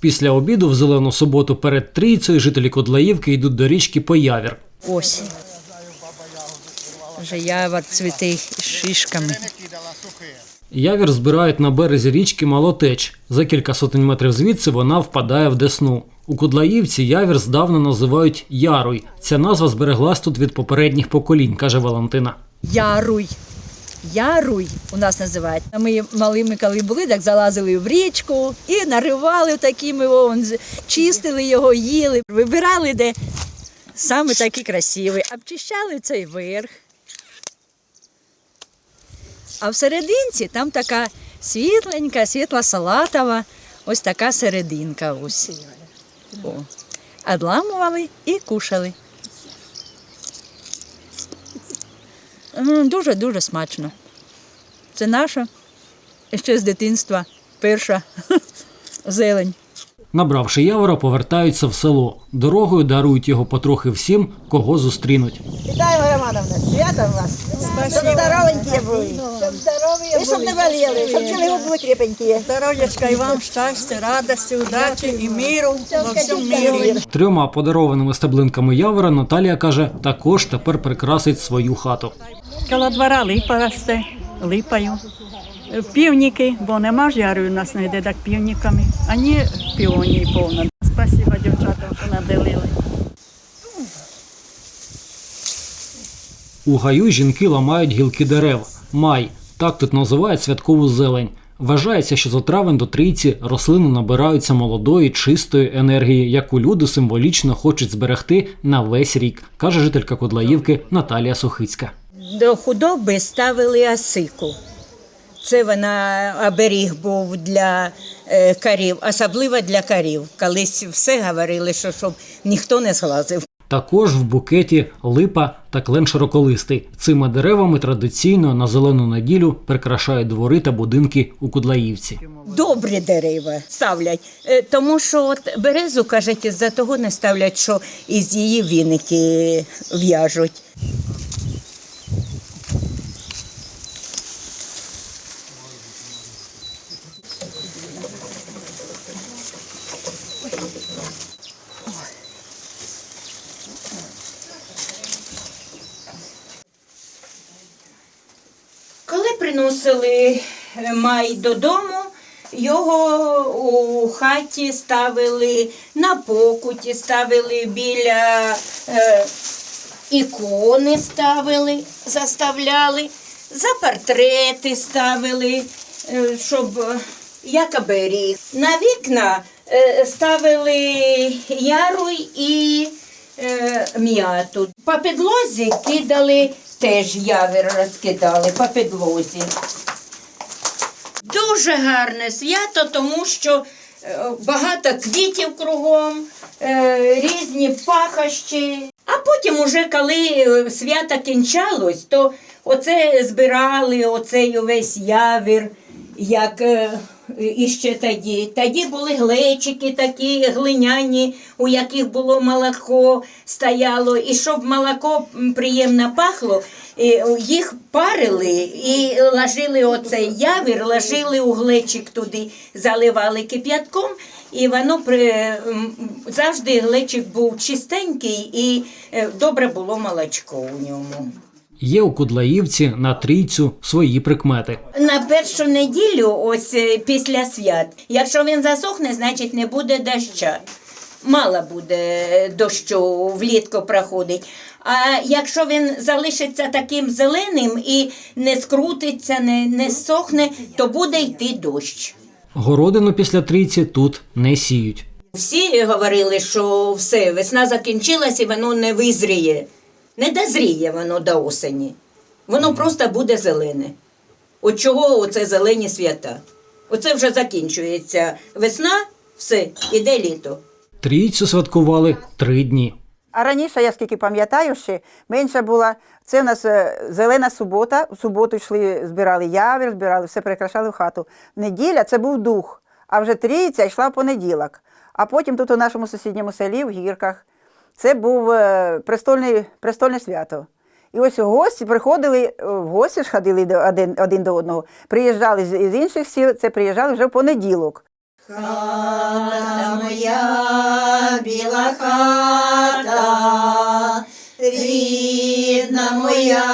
Після обіду в зелену суботу перед трійцею жителі Кодлаївки йдуть до річки по явір. Ось. Вже явор цвіте з шишками. Явір збирають на березі річки Малотеч. За кілька сотень метрів звідси вона впадає в Десну. У Кудлаївці явір здавна називають Яруй. Ця назва збереглась тут від попередніх поколінь, каже Валентина. Яруй. Яруй у нас називають. Ми малими, коли були, так залазили в річку і наривали такими, вон, чистили його, їли, вибирали, де саме такий красивий, обчищали цей верх. А всерединці там така світленька, світла салатова, ось така серединка. Ось. О. Одламували і кушали. Дуже-дуже смачно. Це наша ще з дитинства перша зелень. Набравши явора, повертаються в село. Дорогою дарують його потрохи всім, кого зустрінуть. Вітаємо, Романовна, свято вас. Щоб здоровенькі були. І щоб не боліли, щоб цілий були крепенькі. Здоров'ячка і вам, щастя, радості, удачі і міру во всьому мірі. Трьома подарованими стеблинками явора Наталія каже, також тепер прикрасить свою хату. Коло двора липа росте, липаю. Півніки, бо нема ж яру у нас не йде так півніками, ані піонії повно. Спасибо дівчатам, що наделили. У гаю жінки ламають гілки дерев. Май так тут називають святкову зелень. Вважається, що за травень до трійці рослини набираються молодої, чистої енергії, яку люди символічно хочуть зберегти на весь рік, каже жителька Кодлаївки Наталія Сухицька. До худоби ставили осику. Це вона оберіг був для е, корів, особливо для корів. Колись все говорили, що щоб ніхто не зглазив. Також в букеті липа та клен широколистий. Цими деревами традиційно на зелену неділю прикрашають двори та будинки у Кудлаївці. Добрі дерева ставлять, Е, тому що от березу, кажуть, із-за того не ставлять, що із її віники в'яжуть. Коли приносили е, май додому, його у хаті ставили, на покуті ставили біля е, ікони ставили, заставляли, за портрети ставили, е, щоб е, як оберіг. На вікна е, ставили яруй і е, м'яту. По підлозі кидали, теж явір розкидали по підлозі. Дуже гарне свято, тому що е, багато квітів кругом, е, різні пахощі. А потім, уже коли е, свято кінчалось, то оце збирали оцей увесь явір, як е, іще тоді. Тоді були глечики такі глиняні, у яких було молоко стояло. І щоб молоко приємно пахло, їх парили і ложили оцей явір, ложили у глечик туди, заливали кип'ятком. І воно при завжди глечик був чистенький і е, добре було молочко у ньому. Є у Кудлаївці на трійцю свої прикмети. На першу неділю, ось е, після свят, якщо він засохне, значить не буде доща. Мало буде е, дощу влітку проходить. А якщо він залишиться таким зеленим і не скрутиться, не, не сохне, то буде йти дощ. Городину після трійці тут не сіють. Всі говорили, що все, весна закінчилась і воно не визріє. Не дозріє воно до осені. Воно просто буде зелене. От чого оце зелені свята? Оце вже закінчується весна, все, іде літо. Трійцю святкували три дні. А раніше, я скільки пам'ятаю, ще менше була. Це в нас е, зелена субота. В суботу йшли, збирали явір, збирали, все прикрашали в хату. Неділя це був дух, а вже трійця йшла в понеділок. А потім тут у нашому сусідньому селі, в гірках, це був е, престольний, престольне свято. І ось гості приходили, е, гості ж ходили один, один до одного, приїжджали з інших сіл, це приїжджали вже в понеділок. Хата моя біла хата, рідна моя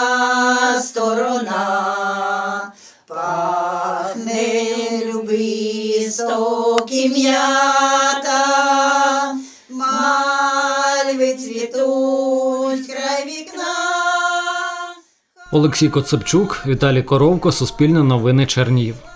сторона, пахне люби, стокім'я. Олексій Коцепчук, Віталій Коровко, Суспільне новини Чернігів.